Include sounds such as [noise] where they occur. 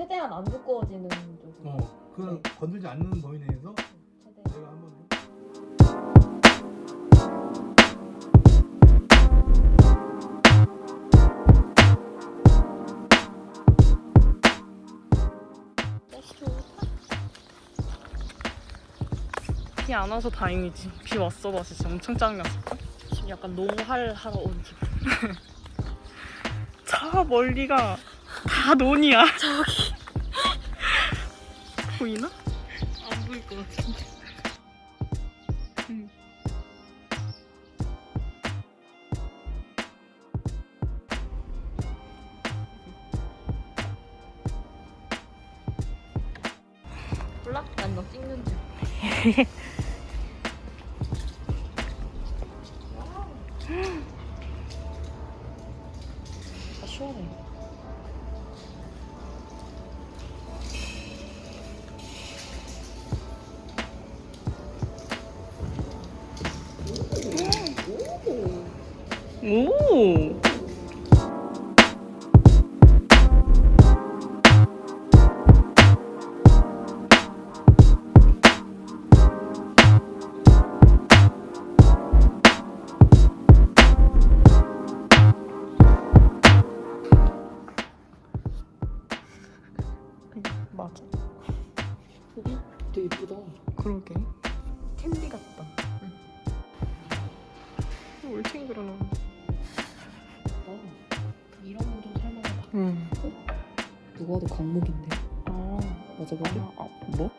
최대한 안 두꺼워지는 쪽으로. 어, 그 건들지 않는 범위 내에서 최대한. 내가 한번 비안 와서 다행이지. 비 왔어 봐 진짜 엄청 짜증났어. 지금 약간 농활 하러 온 기분. [laughs] 저 멀리가 다 논이야. 저기 보이나? 안 보일 것 같은데. 응. 몰라? 난너 찍는 줄. 아, 시원해. 오. 맞아. 여기 되게 예쁘다. 그러게. 캔디 같다. 뭘 챙기러 나온 어, 이런 좀 살만하다. 응. 누가 봐도 강목인데. 아, 맞아, 맞아. 아, 아, 뭐?